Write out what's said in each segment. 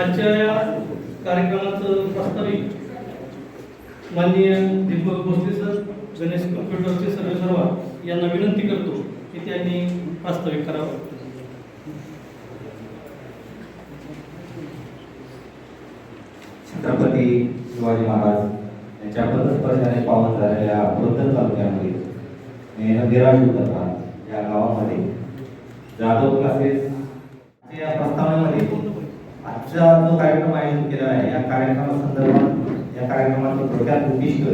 आजच्या या कार्यक्रमाचं प्रस्तावित माननीय दीपक भोसले सर गणेश कम्प्युटरचे सर्व सर्वा यांना विनंती करतो की त्यांनी प्रास्ताविक करावं. छत्रपती शिवाजी महाराज यांच्या पदस्पर्शाने पावन झालेल्या वृद्ध तालुक्यामध्ये निराश उतरला या गावामध्ये जाधव क्लासेस या प्रस्तावनेमध्ये आजचा जो कार्यक्रम आयोजित केलेला आहे या कार्यक्रमासंदर्भात या कार्यक्रमाचं थोडक्यात उद्दिष्ट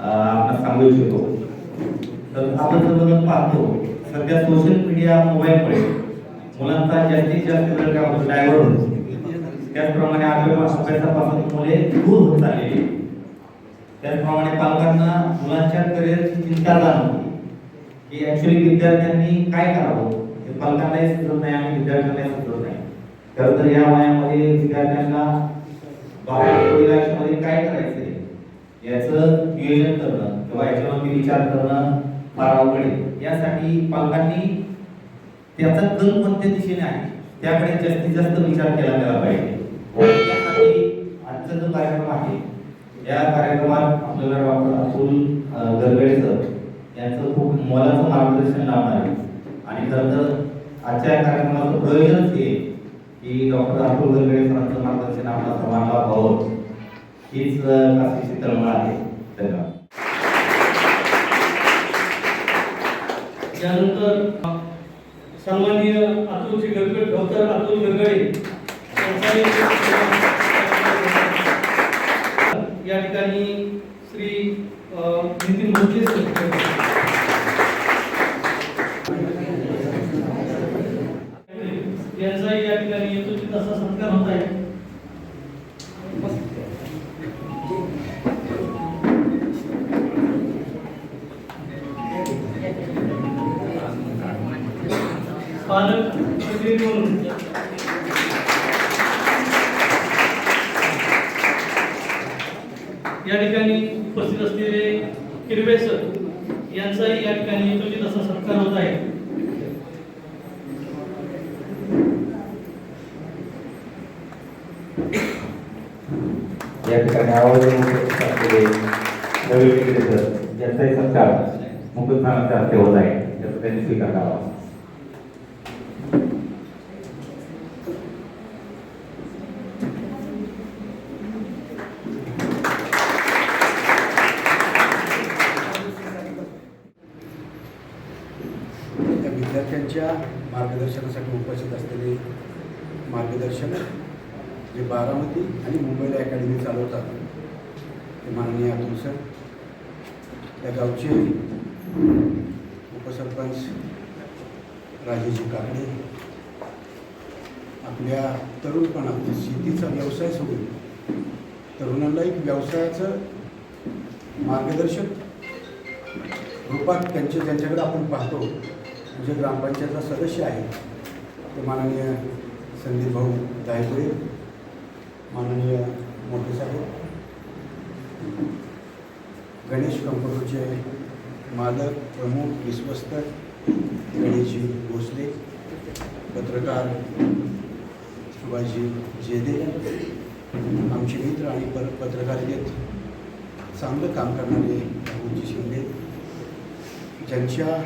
आपण सांगू इच्छितो. तर आपण सर्वजण पाहतो सध्या सोशल मीडिया मोबाईलमुळे मुलांचा जास्तीत जास्त वेळ काय होतो डायव्हर्ट होतो त्याचप्रमाणे अभ्यासापासून मुले दूर होत चाललेली त्याचप्रमाणे पालकांना मुलांच्या करिअरची चिंता जाणवते. की ऍक्च्युली विद्यार्थ्यांनी काय करावं? हे पालकांनाही सुचत नाही आणि विद्यार्थ्यांनाही खरं तर या वयामध्ये विद्यार्थ्यांना बाहेर काय करायचंय याचं नियोजन करणं किंवा याच्यावरती विचार करणं फार अवघड आहे. यासाठी पालकांनी त्याचा कल कोणत्या दिशेने आहे त्याकडे जास्तीत जास्त विचार केला गेला पाहिजे. आजचा जो कार्यक्रम आहे या कार्यक्रमात आपल्याला डॉक्टर अतुल गरगडे सर यांचं खूप मोलाचं मार्गदर्शन लाभणार. आहे आणि खरं तर आजच्या या कार्यक्रमाचं प्रयोजनच हे की डॉक्टर अतुल गरगडे सरांचं मार्गदर्शन आपल्या सर्वांना भावत हीच अं, काशीची तळमळ आहे धन्यवाद त्यानंतर सन्माननीय अतुलजी गरगड डॉक्टर अतुल गरगडे या ठिकाणी श्री नितीन भोसले प्रतिनिधी म्हणून या ठिकाणी उपस्थित असलेले किरवे सर यांचाही या ठिकाणी यथोचित असा सत्कार होत आहे. या ठिकाणी आवाज असलेले रवी टिकरे सर यांचाही सत्कार मुकुटस्थानाच्या हस्ते होत आहे त्याचा त्यांनी स्वीकार करावा त्या विद्यार्थ्यांच्या मार्गदर्शनासाठी उपस्थित असलेले मार्गदर्शक जे बारामती आणि मुंबईला अकॅडमी चालवतात ते माननीय अतुल सर त्या गावचे उपसरपंच राजेजी काकडे आपल्या तरुणपणात शेतीचा व्यवसाय सोडून तरुणांना एक व्यवसायाचं मार्गदर्शक रूपात त्यांचे ज्यांच्याकडे आपण पाहतो म्हणजे ग्रामपंचायतचा सदस्य आहे ते माननीय संदीप भाऊ दायगुडे माननीय मोठे साहेब गणेश कंपनीचे मालक प्रमुख विश्वस्त गणेशजी भोसले पत्रकार शिवाजी जेदे आमचे मित्र आणि पर पत्रकारितेत चांगलं काम करणारे राहुलजी शिंदे. ज्यांच्या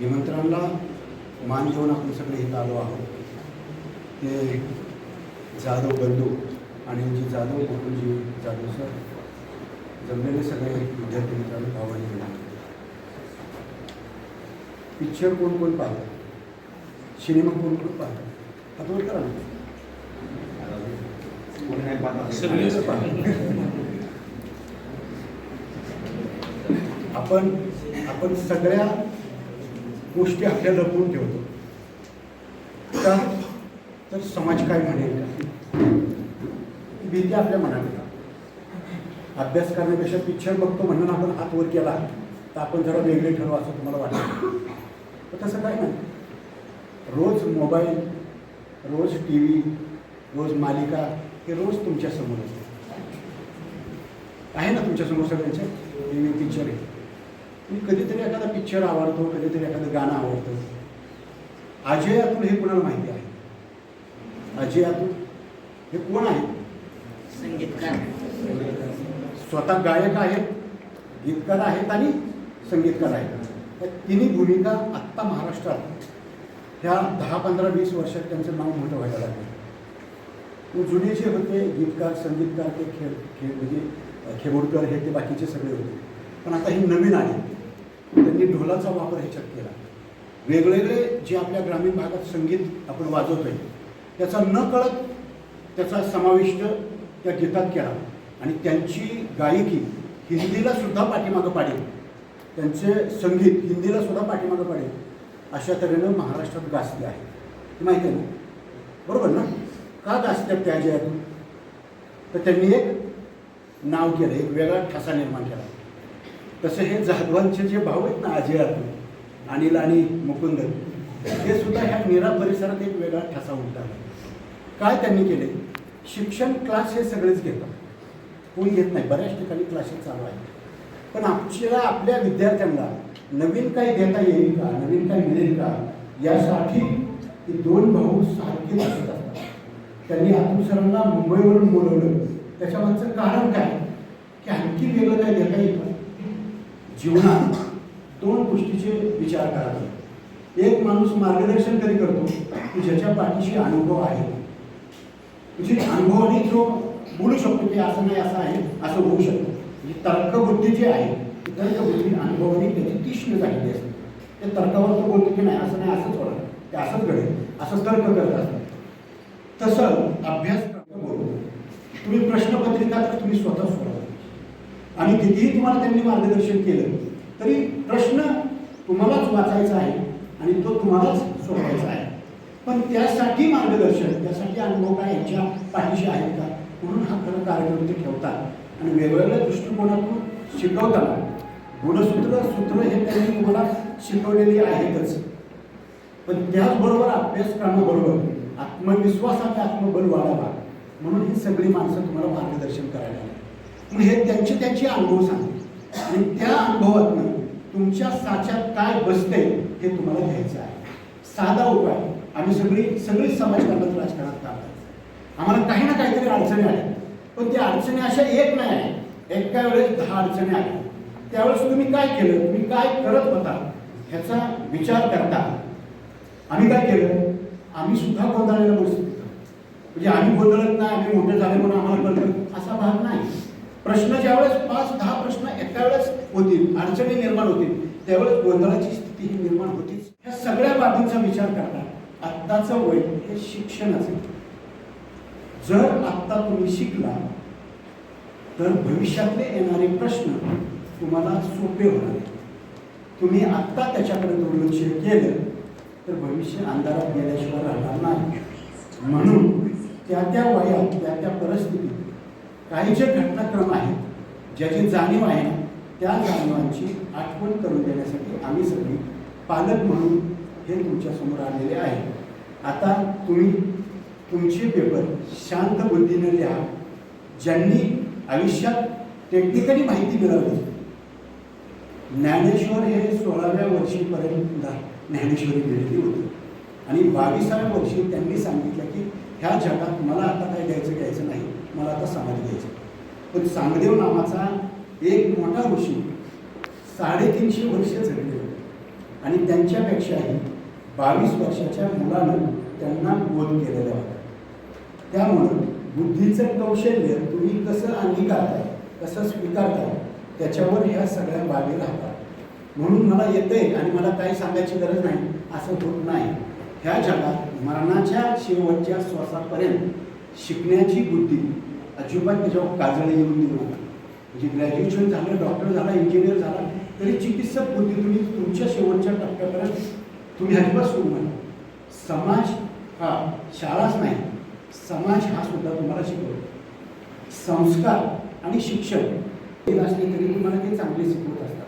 निमंत्रणाला मान घेऊन आपण सगळे इथं आलो आहोत ते जाधव बंधू आणि G Jadhav G Jadhav sir जमलेले सगळे विद्यार्थी मित्रांनो भावाने गेले. पिक्चर कोण कोण पाहतं? सिनेमा कोण कोण पाहतं? आपण करा ना. आपण आपण सगळ्या गोष्टी आपल्या लपवून ठेवतो. का तर समाज काय म्हणेल? भीती आपल्या मनात अभ्यास करण्यापेक्षा पिक्चर बघतो म्हणून आपण हात वर केला तर आपण जरा वेगळे ठरवू असं तुम्हाला वाटतं. तर तसं काय नाही. रोज मोबाईल रोज टी व्ही रोज मालिका हे रोज तुमच्यासमोर असते. आहे ना तुमच्यासमोर सगळ्यांचे? टी व्ही पिक्चर आहे. मी कधीतरी एखादा पिक्चर आवडतो कधीतरी एखादं गाणं आवडतं. अजय अतुल हे कुणाला माहिती आहे? अजय अतुल हे कोण आहे? संगीतकार. स्वतः गायक आहेत गीतकार आहेत आणि संगीतकार आहेत. या तिन्ही भूमिका आत्ता महाराष्ट्रात ह्या दहा पंधरा वीस वर्षात त्यांचं नाव मोठं व्हायला लागलं. मग जुने जे होते गीतकार संगीतकार ते खेळ खेळ म्हणजे खेबोडकर हे ते बाकीचे सगळे होते. पण आता ही नवीन आली. त्यांनी ढोलाचा वापर ह्याच्यात केला. वेगवेगळे जे आपल्या ग्रामीण भागात संगीत आपण वाजवतोय त्याचा न कळत त्याचा समाविष्ट त्या गीतात केला. आणि त्यांची गायकी हिंदीला सुद्धा पाठीमागं पाडेल. त्यांचे संगीत हिंदीला सुद्धा पाठीमागं पाडेल अशा तऱ्हेनं महाराष्ट्रात गाजते आहे. माहिती आहे ना? बरोबर ना? का गाजत्यात त्या जयातून तर त्यांनी एक नाव केलं एक वेगळा ठसा निर्माण केला. तसं हे जाधवांचे जे भाऊ आहेत ना अजयातून अनिल आणि मुकुंद हे सुद्धा ह्या नीरा परिसरात एक वेगळा ठसा उमटाला काय त्यांनी केले? शिक्षण क्लास हे सगळेच घेतात. कोणी घेत नाही. बऱ्याच ठिकाणी क्लासेस चालू आहेत. पण आमच्या आपल्या विद्यार्थ्यांना नवीन काही देता येईल का? नवीन काही मिळेल का? यासाठी ते दोन भाऊ सारखे असत असतात. त्यांनी अतुल सरांना मुंबईवरून बोलवलं. त्याच्यामागचं कारण काय? की आणखी वेगळं काय देता येईल का? जीवनात दोन गोष्टीचे विचार करावे. एक माणूस मार्गदर्शन कधी करतो? की ज्याच्या पाठीशी अनुभव आहे. म्हणजे अनुभवाने जो बोलू शकतो की असं नाही असं आहे असं होऊ शकतं. म्हणजे तर्कबुद्धी जी आहे ती तर्कबुद्धी अनुभवाने त्याची तीक्ष्ण झालेली असते. ते तर्कावर तो बोलतो की नाही असं नाही असंच होणार ते असंच घडेल. असं तर्क करत असतात तसं अभ्यास बोलतो तुम्ही प्रश्नपत्रिका तर तुम्ही स्वतः सोडवा आणि कितीही तुम्हाला त्यांनी मार्गदर्शन केलं तरी प्रश्न तुम्हालाच वाचायचा आहे आणि तो तुम्हालाच सोडवायचा आहे. पण त्यासाठी मार्गदर्शन त्यासाठी अनुभव काय यांच्या पाठीशी आहेत का? म्हणून हा खरं कार्यक्रम ते ठेवतात. आणि वेगवेगळ्या दृष्टिकोनातून शिकवताना गुणसूत्र सूत्र हे त्यांनी तुम्हाला शिकवलेली आहेतच. पण त्याचबरोबर अभ्यासक्रमाबरोबर आत्मविश्वासाने आत्मबल वाढावा. म्हणून ही सगळी माणसं तुम्हाला मार्गदर्शन करायला मग हे त्यांचे त्यांचे अनुभव सांगते आणि त्या अनुभवातनं तुमच्या साच्यात काय बसते हे तुम्हाला घ्यायचं आहे. साधा उपाय. आम्ही सगळी सगळी समाजकारणात राजकारणात काढतात आम्हाला काही ना काहीतरी अडचणी आल्या. पण त्या अडचणी अशा एक नाही आल्या. एका वेळेस दहा अडचणी आल्या. त्यावेळेस तुम्ही काय केलं? तुम्ही काय करत होता? ह्याचा विचार करता. आम्ही काय केलं? आम्ही सुद्धा गोंधळलेल्या बसतो म्हणजे आम्ही गोंधळत नाही आम्ही मोठे झाले म्हणून आम्हाला कळतं असा भाग नाही. प्रश्न ज्यावेळेस पाच दहा प्रश्न एका वेळेस होतील अडचणी निर्माण होतील त्यावेळेस गोंधळाची स्थिती ही निर्माण होतीच. ह्या सगळ्या बाबींचा विचार करता. आत्ताचं वय हे शिक्षणाचं असेल जर आत्ता तुम्ही शिकला तर भविष्यातले येणारे प्रश्न तुम्हाला सोपे होणार आहेत. तुम्ही आत्ता त्याच्याकडे दुर्लक्ष केलं तर भविष्य अंधारात गेल्याशिवाय राहणार नाही म्हणून त्या त्या वयात त्या त्या परिस्थितीत काही जे घटनाक्रम आहेत ज्याची जाणीव आहे त्या जाणीवांची आठवण करून देण्यासाठी आम्ही सगळी पालक म्हणून हे तुमच्यासमोर आलेले आहे आता तुम्ही तुमचे पेपर शांत बुद्धीने लिहा ज्यांनी आयुष्यात टेक्निकली माहिती मिळवली. ज्ञानेश्वर हे सोळाव्या वर्षीपर्यंत ज्ञानेश्वरी मिळाली होती. आणि बावीसाव्या वर्षी त्यांनी सांगितलं की ह्या जगात मला आता काही द्यायचं घ्यायचं नाही. मला आता समाधी द्यायचं पण सांगदेव नावाचा एक मोठा ऋषी साडेतीनशे वर्ष झडले होते. आणि त्यांच्यापेक्षाही बावीस वर्षाच्या मुलानं त्यांना बोध केलेला होता. त्यामुळं बुद्धीचं कौशल्य तुम्ही कसं अंगीकारताय कसं स्वीकारताय त्याच्यावर ह्या सगळ्या बाबी राहतात. म्हणून मला येते आणि मला काही सांगायची गरज नाही असं होत नाही. ह्या जगात मरणाच्या शेवटच्या श्वासापर्यंत शिकण्याची बुद्धी अजिबात त्याच्यावर काजळ येऊन देऊ नका. म्हणजे ग्रॅज्युएशन झालं डॉक्टर झाला इंजिनियर झाला तरी चिकित्सक बुद्धी तुम्ही तुमच्या शेवटच्या टप्प्यापर्यंत तुम्ही अजिबात सोडू नका. समाज हा शाळाच नाही समाज हा सुद्धा तुम्हाला शिकवतो. संस्कार आणि शिक्षण हे असले तरी तुम्हाला ते चांगले शिकवत असतात.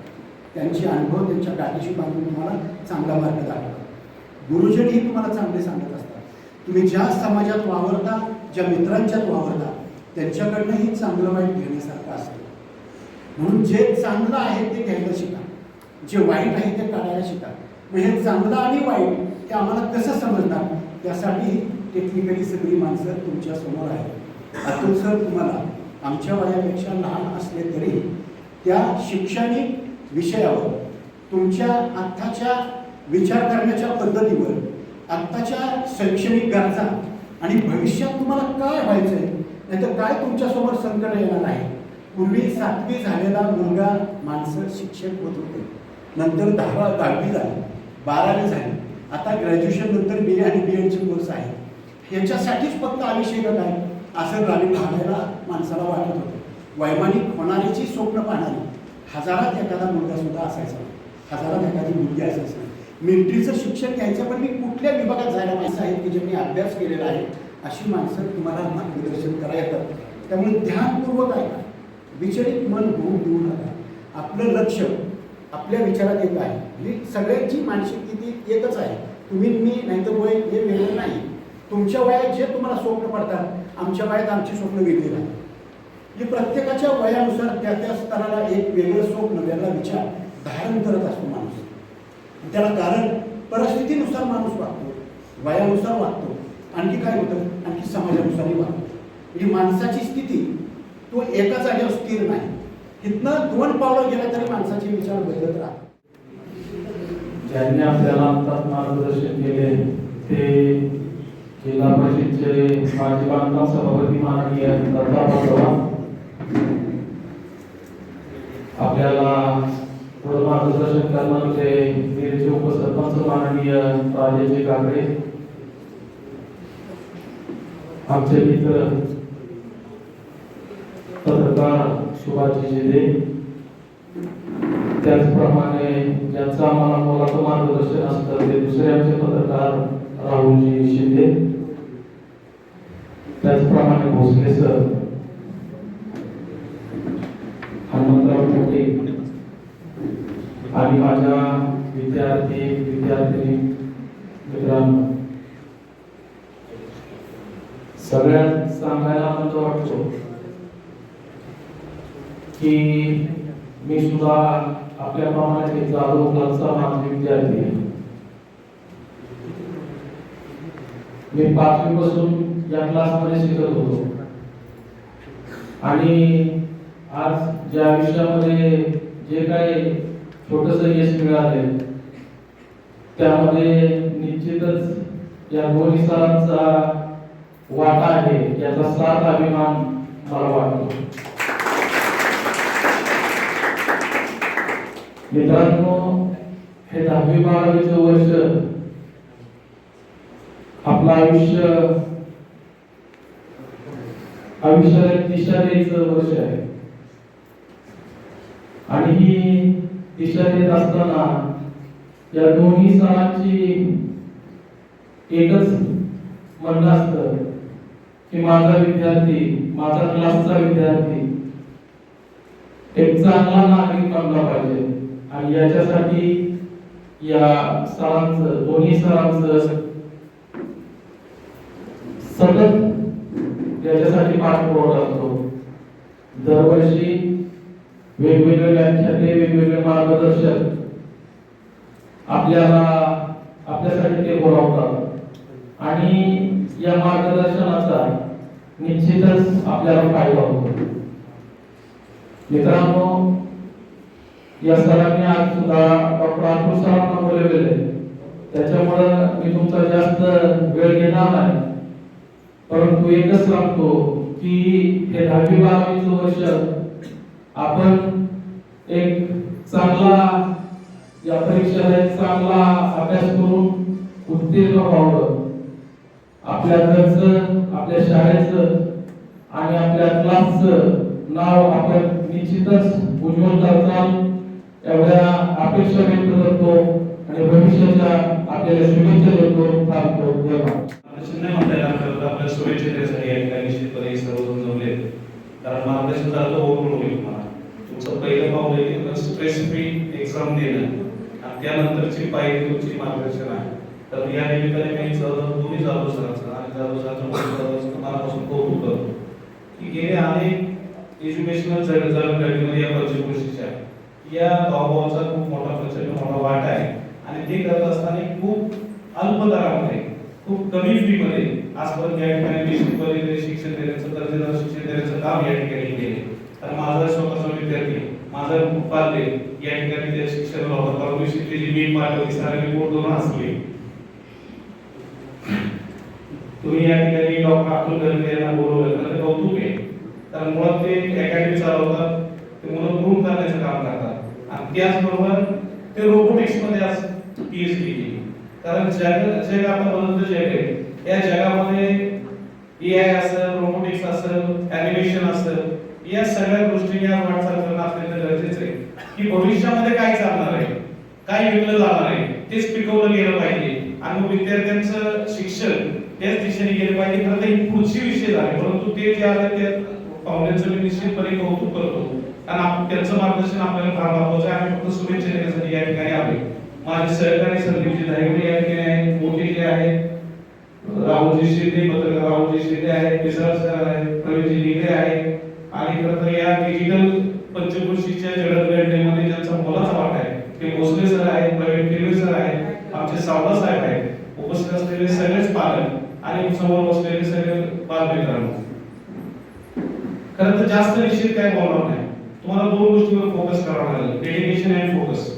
त्यांचे अनुभव त्यांच्या गाठीशी बांधून तुम्हाला चांगला मार्ग दाखवतात. गुरुजनही तुम्हाला चांगले सांगत असतात. तुम्ही ज्या समाजात वावरता ज्या मित्रांच्यात वावरता त्यांच्याकडनंही चांगलं वाईट घेण्यासारखं असतं. म्हणून जे चांगलं आहे ते घ्यायला शिका. जे वाईट आहे ते काढायला शिका. मग हे चांगलं आणि वाईट ते आम्हाला कसं समजणार? त्यासाठी टेक्निकली सगळी माणसं तुमच्यासमोर आहेत. अतुल सर तुम्हाला आमच्या वयापेक्षा लहान असले तरी त्या शैक्षणिक विषयावर तुमच्या आत्ताच्या विचार करण्याच्या पद्धतीवर आत्ताच्या शैक्षणिक गरजा आणि भविष्यात तुम्हाला काय व्हायचं आहे नाहीतर काय तुमच्यासमोर संकट येणार आहे? पूर्वी सातवी झालेला मुलगा माणसं शिक्षक होत होते. नंतर दहावा दहावी झाली बारावी झाली. आता ग्रॅज्युएशन नंतर बी ए आणि बी एडचे कोर्स आहे ह्याच्यासाठीच फक्त आविषयकच आहे. असं ग्रामीण भागायला माणसाला वाटत होतं. वैमानिक होणारीची स्वप्न पाहणारी हजारात एखादा मुलगा सुद्धा असायचा हजारात एखादी मुलगी असायची मिलिटरीचं शिक्षण घ्यायचं पण मी कुठल्या विभागात जायला माणसं आहेत की ज्यांनी अभ्यास केलेला आहे अशी माणसं तुम्हाला मार्गदर्शन करा येतात. त्यामुळे ध्यानपूर्वक ऐका. विचलित मन होऊन देऊ नका. आपलं लक्ष आपल्या विचारात येत आहे. म्हणजे सगळ्यांची मानसिक स्थिती येतच आहे. तुम्ही मी नाही तर हे वेगळं नाही. तुमच्या वयात जे तुम्हाला स्वप्न पडतात आमच्या वयात आमची स्वप्न वेगळी आहे म्हणजे प्रत्येकाच्या वयानुसार त्या त्या स्तराला एक वेगळं स्वप्न वेगळा विचार धारण करत असतो माणूस. त्याला कारण परिस्थितीनुसार माणूस वागतो वयानुसार वागतो आणखी काय होतं? आणखी समाजानुसारही वागतो. म्हणजे माणसाची स्थिती तो एका जागेवर स्थिर नाही. इथनं दोन पावलं गेलं तरी माणसाचे विचार बदलत राहतात. ज्यांनी आपल्याला आत्ताच मार्गदर्शन केले ते जिल्हा परिषदचे माजी बांधकाम सभापती माननीय दत्ता भगवान आपल्याला थोडं मार्गदर्शन करणारे वीरचे उपसरपंच माननीय राजेजी काकडे. आमचे मित्र पत्रकार सुभाषजी जिदे त्याचप्रमाणे ज्यांचं आम्हाला मोलाचं मार्गदर्शन असतं ते दुसरे आमचे पत्रकार राहुलजी शिंदे. त्याचप्रमाणे भोसले सर हनुमंतराव मोठे आणि माझ्या विद्यार्थी विद्यार्थिनी मित्रांनो सगळ्यात सांगायला आनंद वाटतो की मी सुद्धा आपल्याप्रमाणे एक जाधव क्लासचा माझा विद्यार्थी आहे. मी पाचवी पासून या क्लासमध्ये शिकत होतो. आणि आज ज्या आयुष्यामध्ये जे काही छोटस यश मिळाले त्यामध्ये निश्चितच या दोन्ही सरांचा वाटा आहे याचा साथ अभिमान मला वाटतो. मित्रांनो हे दहावी बारावीचं वर्ष आपलं आयुष्य आयुष्याला एक दिशा द्यायचं वर्ष आहे. आणि ही दिशा देत असताना या दोन्ही सणांची एकच म्हणणं असतं की माझा विद्यार्थी माझा क्लासचा विद्यार्थी एक चांगला नागरिक बनला पाहिजे. आणि याच्यासाठी या सरांचं दोन्ही सरांचं सतत त्याच्यासाठी पाठपुरावा असतो दरवर्षी वेगवेगळे व्याख्याते वेगवेगळे मार्गदर्शक आपल्याला आपल्यासाठी ते बोलावतात. आणि या मार्गदर्शनाचा निश्चितच आपल्याला फायदा होतो. मित्रांनो या सरांनी आज सुद्धा डॉक्टर अतुल सरांना बोलवलेले त्याच्यामुळं मी तुमचा जास्त वेळ घेणार नाही. परंतु एकच सांगतो की हे दहावी बारावीचं वर्ष आपण एक चांगला या परीक्षेला एक चांगला अभ्यास करून उत्तीर्ण व्हावं. आपल्या घरचं आपल्या शाळेचं आणि आपल्या क्लासचं नाव आपण निश्चितच उज्ज्वल करताल. एवढ्या अपेक्षा व्यक्त करतो आणि भविष्याच्या आपल्याला शुभेच्छा देतो. थांबतो धन्यवाद मार्गदर्शन नाही म्हणता येणार खरं तर आपल्या शुभेच्छा देण्यासाठी या ठिकाणी निश्चितपणे सर्वजण जमले कारण मार्गदर्शन झालं तर ओव्हरलोड होईल तुम्हाला. तुमचं पहिलं पाऊल आहे स्ट्रेस फ्री एक्झाम देणं. आणि त्यानंतरची पायरी तुमची मार्गदर्शन आहे. तर या निमित्ताने मी सहज दोन्ही जाधव सरांचं आणि जाधव सरांचं मनापासून कौतुक करतो की गेले अनेक एज्युकेशनल जर्नलमध्ये या पंचकृषीच्या या भावभावाचा खूप मोठा प्रचंड मोठा वाटा आहे. आणि ते करत असताना खूप अल्प दरामध्ये खूप कमी फीमध्ये आजपर्यंत या ठिकाणी निश्चितपणे ते शिक्षण देण्याचं दर्जेदार शिक्षण देण्याचं काम या ठिकाणी केले तर माझा स्वतःचा विद्यार्थी माझा पाल्य या ठिकाणी त्या शिक्षणाला होता परवा दिवशी मी पाठवली सारे रिपोर्ट दोन हसले तुम्ही या ठिकाणी डॉक्टर अब्दुल करीम यांना बोलवलं. तर ते कौतुक आहे. तर मुळात ते अकॅडमी चालवतात ते मुलं ग्रूम करण्याचं काम करतात. आणि त्याचबरोबर ते रोबोटिक्समध्ये आज डी केली. कारण जग जग आता बदलतं जग आहे. या जगामध्ये एआय असेल रोबोटिक्स असेल अॅनिमेशन असेल या सगळ्या गोष्टी या वाटचाल करणं अत्यंत गरजेचं आहे. की भविष्यामध्ये काय चालणार आहे? काय विकलं जाणार आहे? तेच पिकवलं गेलं पाहिजे. आणि मग विद्यार्थ्यांचं शिक्षण त्याच दिशेने गेलं पाहिजे. खरं तर ही पुढची विषय झाले. परंतु ते जे आहे ते पाहुण्यांचं मी निश्चितपणे कौतुक करतो. कारण त्यांचं मार्गदर्शन आपल्याला फार महत्वाचं आहे. आम्ही फक्त शुभेच्छा देण्यासाठी या ठिकाणी आले माझे सहकारी संदीपजी धायगडे या ठिकाणी आहेत. मोठे जे आहेत. राहुलजी शिंदे पत्रकार राहुलजी शिंदे आहेत मिसळ सर आहेत प्रवीणजी निगडे आहेत. आणि खरं या डिजिटल पंचकृषीच्या जडणघडणीमध्ये ज्यांचा मोलाचा वाटा आहे ते भोसले सर आहेत प्रवीण केळवे सर आहेत आमचे सावला साहेब आहेत. उपस्थित असलेले सगळेच पालक आणि समोर बसलेले सगळे बालमित्रांनो. खरं तर जास्त विषय काय बोलणार नाही. तुम्हाला दोन गोष्टीवर फोकस करावा लागेल. डेडिकेशन अँड फोकस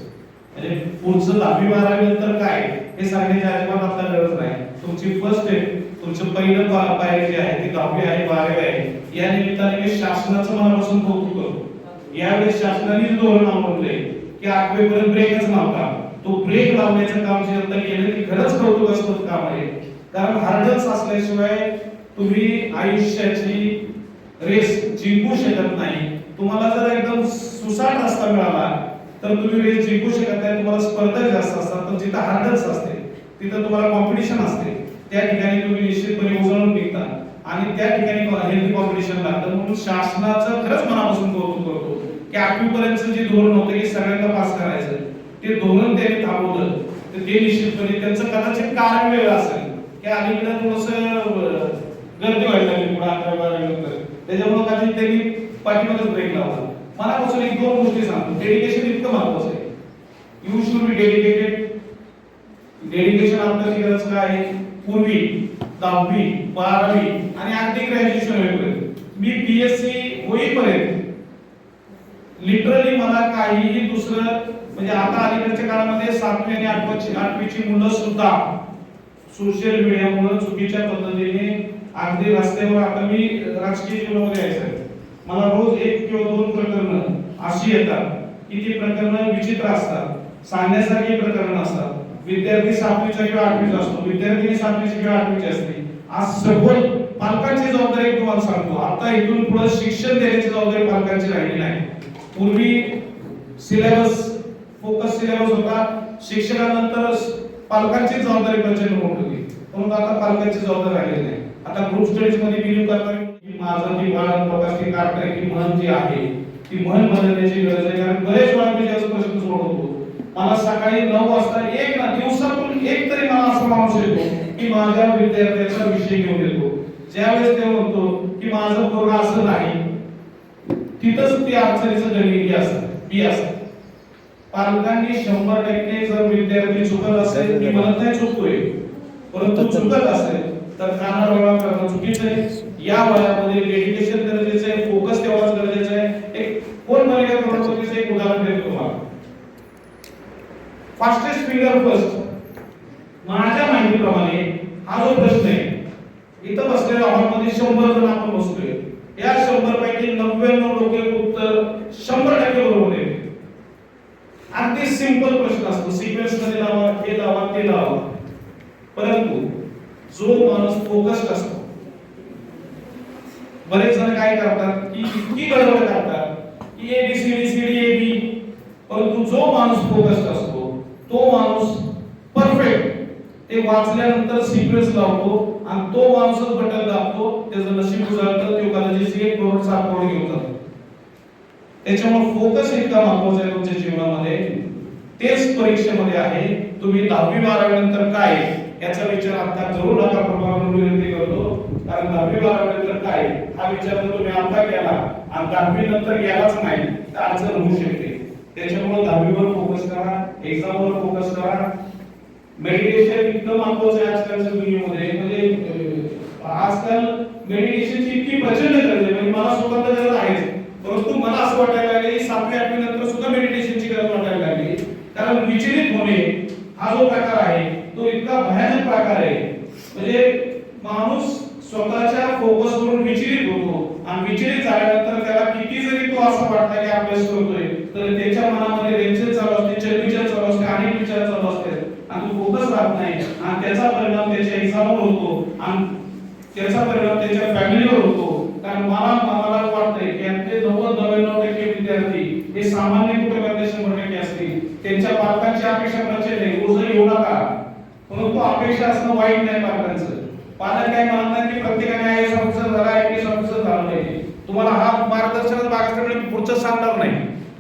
म्हणजे पुढचं दहावी बारावी नंतर काय? हे सांगण्याची अजिबात आपल्याला गरज नाही. तुमची फर्स्ट स्टेप तुमचं पहिलं पायरी जी आहे ती दहावी आहे बारावी आहे या निमित्ताने मी शासनाचं मनापासून कौतुक करतो. यावेळेस शासनाने धोरण अवलंबले की आठवे पर्यंत ब्रेकच नव्हता. तो ब्रेक लावण्याचं काम जे आता केलं की खरंच कौतुकास्पद काम आहे. कारण हार्डच असल्याशिवाय तुम्ही आयुष्याची रेस जिंकू शकत नाही. तुम्हाला जर एकदम सुसाट रस्ता मिळाला तर तुम्ही रेस जिंकू शकत नाही तुम्हाला स्पर्धा जास्त असतात तर जिथं हार्डल्स असते तिथं तुम्हाला कॉम्पिटिशन असते त्या ठिकाणी तुम्ही निश्चितपणे उजळून निघता. आणि त्या ठिकाणी हेल्दी कॉम्पिटिशन लागतं. म्हणून शासनाचं खरंच मनापासून कौतुक करतो की आठवीपर्यंत जे धोरण होतं की सगळ्यांना पास करायचं. ते धोरण त्यांनी थांबवलं. तर ते निश्चितपणे त्यांचं कदाचित कारण वेगळं असेल. की अलीकडे थोडस गर्दी व्हायला लागली पुढे अकरा बारा नंतर. त्याच्यामुळे कदाचित त्यांनी पाठीमागच ब्रेक लावला. मनापासून एक दोन गोष्टी सांगतो. डेडिकेशन इतकं महत्वाचं आहे. You should be dedicated dedication आपल्याची गरज काय? आहे पूर्वी दहावी बारावी आणि अगदी ग्रॅज्युएशन होईपर्यंत. मी बीएससी होईपर्यंत लिटरली मला काहीही दुसरं म्हणजे आता अलीकडच्या काळामध्ये सातवी आणि आठवीची आठवीची मुलं सुद्धा सोशल मीडियामुळे चुकीच्या पद्धतीने अगदी रस्त्यावर आता मी राजकीय जीवनामध्ये आहे मला रोज एक किंवा दोन प्रकरणं अशी येतात की ती प्रकरणं विचित्र असतात. सांगण्यासारखी प्रकरणं असतात. विद्यार्थी सातवीचा किंवा आठवीचा असतो. विद्यार्थी सातवीची किंवा आठवीची असते. आज सखोल पालकांची जबाबदारी तुम्हाला सांगतो. आता इथून पुढे शिक्षण देण्याची जबाबदारी पालकांची राहिली नाही. पूर्वी सिलेबस फोकस सिलेबस होता. शिक्षणानंतर पालकांची जबाबदारी प्रचंड मोठी होती. परंतु आता पालकांची जबाबदारी राहिली नाही. आता ग्रुप स्टडीजमध्ये बिलीव करताना माझं ती म्हण प्रकाशची काढताय की म्हण जी आहे ती म्हण बदलण्याची गरज आहे. कारण बरेच वेळा मी ज्याचा प्रश्न सोडवतो. मला सकाळी नऊ वाजता एक ना दिवसातून एक तरी मला असा माणूस येतो की माझ्या विद्यार्थ्याचा विषय घेऊन येतो. ज्यावेळेस ते म्हणतो की माझं पोरग असं नाही तिथंच ती अडचणीचं गणित असतं बी असतं. पालकांनी शंभर टक्के जर विद्यार्थी चुकत असेल मी म्हणत नाही चुकतोय परंतु चुकत असेल तर कानाडोळा करणं चुकीचं आहे. या वयामध्ये डेडिकेशन गरजेचं आहे फोकस तेव्हाच गरजेचं आहे. एक कोण मालिका करोडपतीचं एक उदाहरण देतो तुम्हाला. फास्टेस्ट फिंगर फर्स्ट माझ्या माहितीप्रमाणे हा जो प्रश्न आहे इथं बसलेल्या हॉलमध्ये शंभर जण आपण बसतोय या शंभर पैकी नव्याण्णव लोक उत्तर शंभर टक्के बरोबर आहे अगदी सिंपल प्रश्न असतो. सिक्वेन्समध्ये लावा हे लावा ते लावा. परंतु जो माणूस फोकस्ड असतो. बरेच जण काय करतात की इतकी गडबड करतात की A B C D C D A B. परंतु जो माणूस फोकस्ड असतो तो माणूस परफेक्ट ते वाचल्यानंतर सिक्वेन्स लावतो आणि तो माणूसच बटन दाबतो त्याचं नशीब उजळतं तो कदाचित एक करोड सात करोड घेऊन जातो. त्याच्यामुळे फोकस इतका महत्त्वाचा आहे तुमच्या जीवनामध्ये. तेच परीक्षेमध्ये आहे तुम्ही दहावी बारावी नंतर काय याचा विचार आता करू नका प्रभावानं विनंती करतो. कारण दहावी बारावी नंतर काय? हा विचार जर तुम्ही आता केला आणि दहावी नंतर गेलाच नाही तर अडचण होऊ शकते. त्याच्यामुळे दहावीवर फोकस करा एक्झामवर फोकस करा. मेडिटेशन इतकं महत्वाचं आहे आजकालच्या दुनियेमध्ये. म्हणजे आजकाल मेडिटेशनची इतकी प्रचंड गरज आहे. म्हणजे मला सुद्धा गरज आहेच. परंतु मला असं वाटायला लागले सातवी आठवी नंतर सुद्धा मेडिटेशनची गरज वाटायला लागली. कारण विचलित होणे हा जो प्रकार आहे तो इतका भयानक प्रकार आहे. म्हणजे माणूस स्वतःच्या फोकस वरून विचलित होतो आणि विचलित झाल्यानंतर त्याला किती जरी तो असं वाटतं की अभ्यास करतोय तर त्याच्या मनामध्ये रेंचन चालू असते चलबिचल चालू असते अनेक विचार चालू असते आणि तो फोकस राहत नाही. आणि त्याचा परिणाम त्याच्या एक्झामवर होतो. आणि त्याचा परिणाम त्याच्या फॅमिलीवर होतो. कारण मला मला वाटतंय की यातले नव्वद नव्याण्णव टक्के विद्यार्थी हे सामान्य कुटुंबातले शंभर टक्के असतील. त्यांच्या पालकांची अपेक्षा प्रचंड आहे. ओझं येऊ नका परंतु अपेक्षा असणं वाईट नाही पालकांचं पालक काय मानतात नाही की प्रत्येकाने आय एस ऑफिसर झाला आय पी एस ऑफिसर झाला पाहिजे तुम्हाला हा मार्गदर्शन भाग पुढचं सांगणार नाही.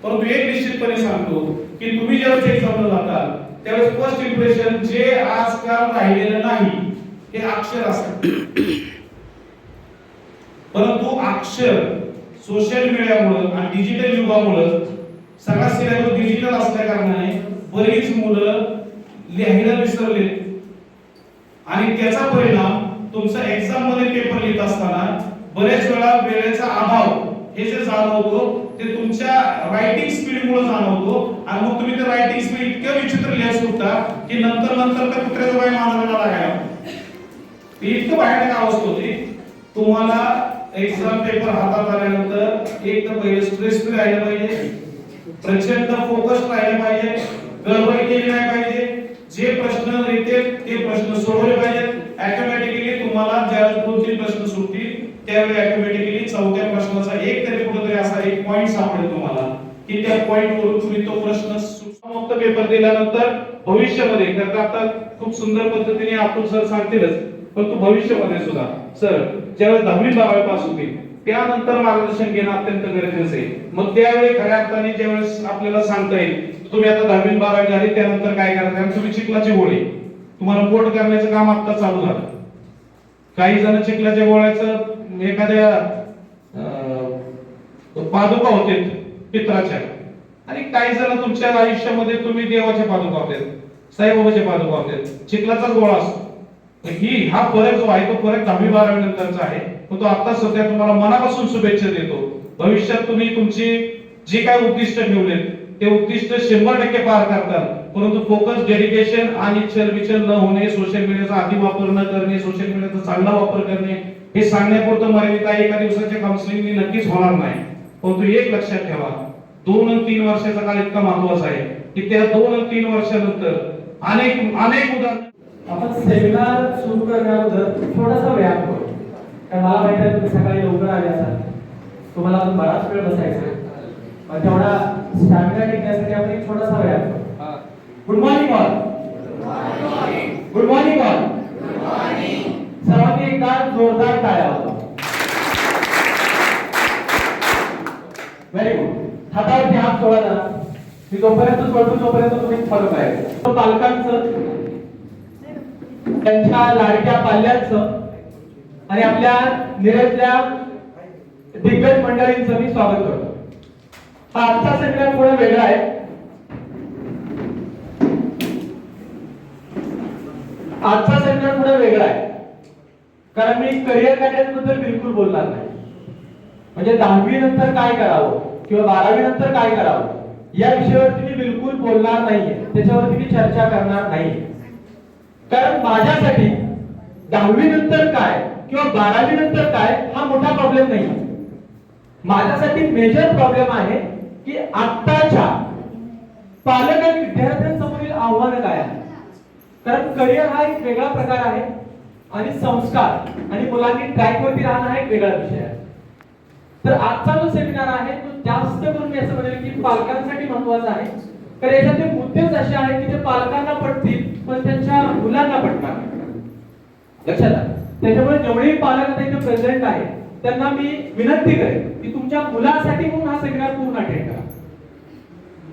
परंतु एक निश्चितपणे सांगतो की तुम्ही ज्यावेळेस एक्झामला जाता त्यावेळेस फर्स्ट इम्प्रेशन जे आजकाल राहिलेलं नाही हे अक्षर असतं परंतु अक्षर सोशल मीडियामुळे आणि डिजिटल युगामुळे सगळा सिलेबस डिजिटल असल्या कारणाने बरीच मुलं लिहायला विसरले. आणि त्याचा परिणाम तुमचा एक्झाममध्ये पेपर लिहित असताना बरेच वेळा वेळेचा अभाव हे जे जाणवतो ते तुमच्या रायटिंग स्पीड मुळे जाणवतो. आणि मग तुम्ही ते रायटिंग स्पीड इतकं विचित्र लिहायला सुटता की नंतर नंतर त्या कुत्र्याचा बाई मानायला लागायला. ती इतकं भयानक अवस्था होती. तुम्हाला एक्झाम पेपर हातात आल्यानंतर एक तर पहिले स्ट्रेस फ्री राहिलं पाहिजे. प्रचंड फोकस राहिलं पाहिजे. गडबड केली नाही पाहिजे. जे प्रश्न येतील ते प्रश्न सोडवले पाहिजेत. ऑटोमॅटिकली तुम्हाला ज्यावेळेस दोन तीन प्रश्न सुटतील त्यावेळी ऑटोमॅटिकली चौथ्या प्रश्नाचा एक तरी कुठेतरी असा एक पॉइंट सापडेल तुम्हाला की त्या पॉइंट वरून तुम्ही तो प्रश्न मुक्त पेपर दिल्यानंतर भविष्यामध्ये कारण आता खूप सुंदर पद्धतीने आपण सर सांगतीलच परंतु भविष्यामध्ये सुद्धा. सर ज्यावेळेस दहावी बारावी पास होतील त्यानंतर मार्गदर्शन घेणं अत्यंत गरजेचं आहे. मग त्यावेळी खऱ्या अर्थाने ज्यावेळेस आपल्याला सांगता येईल तुम्ही आता दहावी बारावी झाली त्यानंतर काय करायचं आणि तुम्ही चिखलाची गोळी तुम्हाला पोट करण्याचं काम आता चालू झालं. काही जण चिखलाच्या गोळ्याचं एखाद्या अं, पादुका होते पित्राच्या. आणि काही जण तुमच्या आयुष्यामध्ये तुम्ही देवाच्या पादुका होते साईबाबाच्या पादुका होते. चिखलाचाच गोळा असतो. ही हा फरक जो आहे तो फरक दहावी बारावी नंतरचा आहे. तो आता सध्या तुम्हाला मनापासून शुभेच्छा देतो. भविष्यात तुम्ही तुमची जी काय उद्दिष्ट ठेवलेत ते उद्दिष्ट शंभर टक्के पार करतात. परंतु फोकस डेडिकेशन आणि चलबिचल न होणे सोशल मीडियाचा अति वापर न करणे सोशल मीडियाचा चांगला वापर करणे हे सांगण्यापुरतं मर्यादित आहे. एका दिवसाच्या काउन्सिलिंग नक्कीच होणार नाही. परंतु एक लक्षात ठेवा दोन आणि तीन वर्षाचा काळ इतका महत्त्वाचा आहे की त्या दोन आणि तीन वर्षानंतर अनेक अनेक उदाहरण आपण सेमिनार सुरू करण्याबद्दल थोडासा व्यायाम करू कारण मला माहिती आहे तुम्ही सकाळी लवकर आले असाल तुम्हाला बराच वेळ बसायचा आहे. तेवढा स्टॅमिना टिकण्यासाठी आपण एक थोडासा व्यायाम good morning all good morning all सर्वांनी एकदा जोरदार टाळ्या होतो व्हेरी गुड हातावरती हात सोडा जरा. मी जोपर्यंत सोडतो तोपर्यंत तुम्ही फॉलो करायचं पालकांचं त्यांच्या लाडक्या पाल्यांचं आणि आपल्या निरतल्या दिग्गज मंडळींचं मी स्वागत करतो. हा आजचा सेमिनार थोडा वेगळा आहे. आजचा सेमिनार थोडा वेगळा आहे. कारण मी करिअर गायडन्सबद्दल बिलकुल बोलणार नाही. म्हणजे दहावी नंतर काय करावं किंवा बारावी नंतर काय करावं या विषयावरती मी बिलकुल बोलणार नाहीये. त्याच्यावरती मी चर्चा करणार नाही कारण माझ्यासाठी दहावी नंतर काय किंवा बारावी नंतर काय हा मोठा प्रॉब्लेम नाही माझ्यासाठी मेजर प्रॉब्लेम आहे की आत्ताच्या पालक आणि विद्यार्थ्यांसमोरील आव्हान काय आहे? कारण करिअर हा एक वेगळा प्रकार आहे आणि संस्कार आणि मुलांनी ट्रॅकवरती राहणं हा एक वेगळा विषय आहे. तर आजचा जो सेमिनार आहे तो जास्त करून मी असं म्हणेल की पालकांसाठी महत्त्वाचा आहे. तर याच्यातले मुद्देच असे आहेत की ते पालकांना पटतील पण त्यांच्या मुलांना पटणार लक्षात आलं? त्याच्यामुळे जेवढेही पालक आता इथे प्रेझेंट आहेत त्यांना मी विनंती करेन की तुमच्या मुलासाठी म्हणून हा सेमिनार पूर्ण अटेंड करा.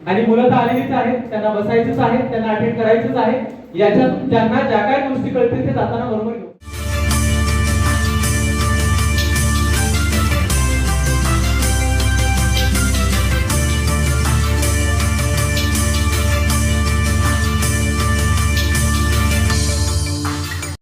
आणि मुलं तर आलेलीच आहेत त्यांना बसायचंच आहे त्यांना अटेंड करायचंच आहे. याच्यातून ज्यांना ज्या काय गोष्टी कळतील ते जाताना बरोबर